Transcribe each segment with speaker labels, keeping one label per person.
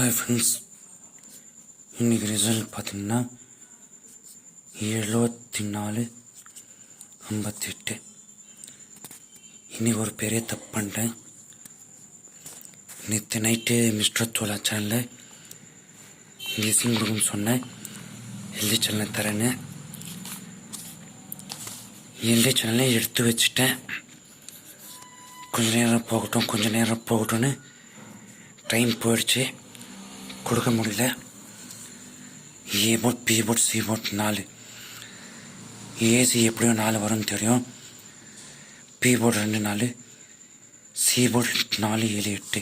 Speaker 1: Hi friends இன்றைக்கி result பார்த்தீங்கன்னா எழுபத்தி நாலு ஐம்பத்தெட்டு. இன்றைக்கி ஒரு பெரிய தப்பு பண்ணிட்டேன். நேற்று நைட்டு மிஸ்டர் தோலா சேனலில் கெஸிங் கொடுக்குன்னு சொன்னேன். எழுதி சேனலில் தரேன்னு. எழுதி சேனலே எடுத்து வச்சுட்டேன். கொஞ்ச நேரம் போகட்டும் கொஞ்ச நேரம் போகட்டும்னு டைம் போயிடுச்சு. கொடுக்க முடியல. A board B board C board நாலு. ஏசி எப்படியும் நாலு வரும்னு தெரியும். பி போர்டு ரெண்டு நாலு. சி போர்டு நாலு ஏழு எட்டு.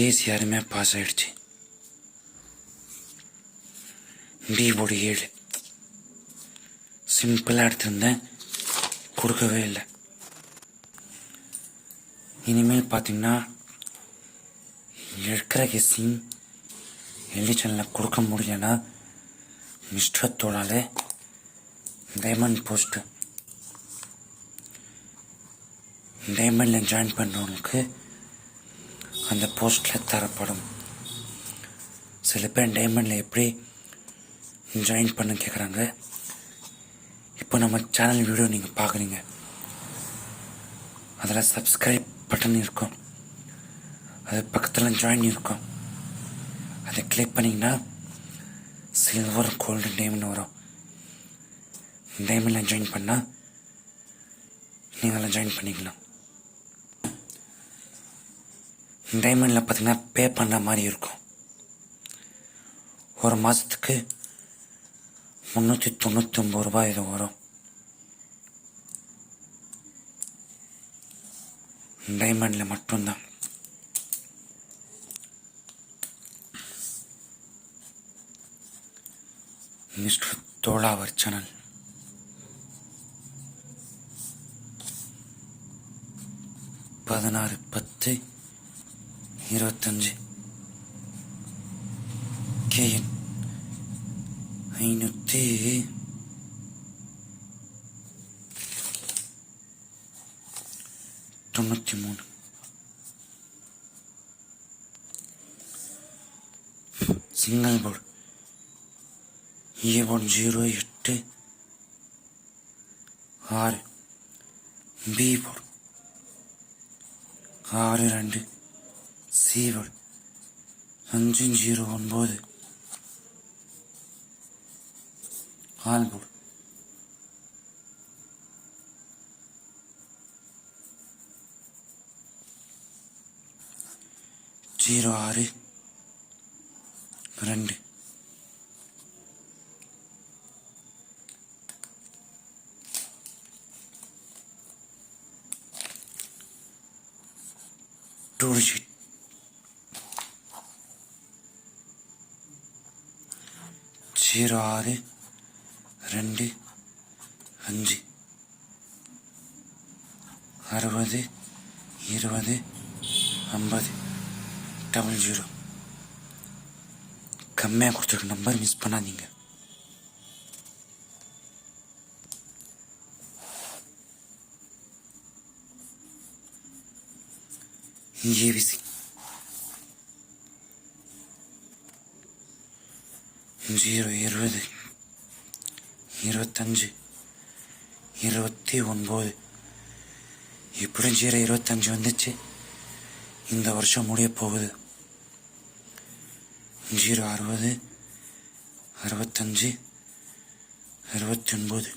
Speaker 1: ஏசி அருமையாக பாஸ் ஆகிடுச்சு டி போர்டு ஏழு. சிம்பிளாக எடுத்திருந்தேன். கொடுக்கவே இல்லை. இனிமேல் பார்த்தீங்கன்னா இருக்கிற கெஸ்ஸிங் எலிஜனில் கொடுக்க முடியலன்னா மிஸ்டர் டைமண்ட் போஸ்ட்டு. டைமண்டில் ஜாயின் பண்ணுறவங்களுக்கு அந்த போஸ்ட்டில் தரப்படும். சில பேர் டைமண்டில் எப்படி ஜாயின் பண்ண கேட்குறாங்க இப்போ நம்ம சேனல் வீடியோ நீங்கள் பார்க்குறீங்க அதில் சப்ஸ்கிரைப் பட்டன் இருக்கும். அது பக்கத்தில் ஜாயின் இருக்கும் அதை கிளிக் பண்ணிங்கன்னா சில்வர் கோல்டு டைமண்ட் வரும். டைமண்டில் ஜாயின் பண்ணால் நீங்களாம் ஜாயின் பண்ணிக்கலாம். டைமண்டில் பார்த்தீங்கன்னா பே பண்ணுற மாதிரி இருக்கும். ஒரு மாதத்துக்கு முந்நூற்றி தொண்ணூற்றொம்பது ரூபாய் இது வரும். டைமண்டில் மட்டும்தான். மிஸ்டர் தோலாவர் சேனல். பதினாறு பத்து இருபத்தஞ்சு. கேஎன் ஐநூற்றி தொண்ணூற்றி மூணு. Single board. A one zero எட்டு. ஆறு. பி போர்டு ஆறு ரெண்டு. சி போர்டு அஞ்சு ஜீரோ ஒன்பது. ஆல் போர்டு ஜீரோ ஆறு. ரெண்டு. டூ ஷீட் ஜீரோ ஆறு ரெண்டு அஞ்சு அறுபது இருபது ஐம்பது டபுள் ஜீரோ கம்மியாக கொடுத்துருக்க நம்பர் மிஸ் பண்ணாதீங்க ஏவிசி ஜீரோ இருபது இருபத்தஞ்சு இருபத்தி ஒன்பது. இப்படியும் ஜீரோ இருபத்தஞ்சு வந்துச்சு. இந்த வருஷம் முடிய போகுது. ஜீரோ அறுபது அறுபத்தஞ்சு அறுபத்தி ஒன்பது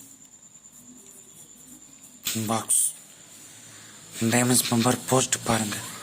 Speaker 1: பாக்ஸ் டைமண்ட்ஸ் மெம்பர் போஸ்ட் பாருங்கள்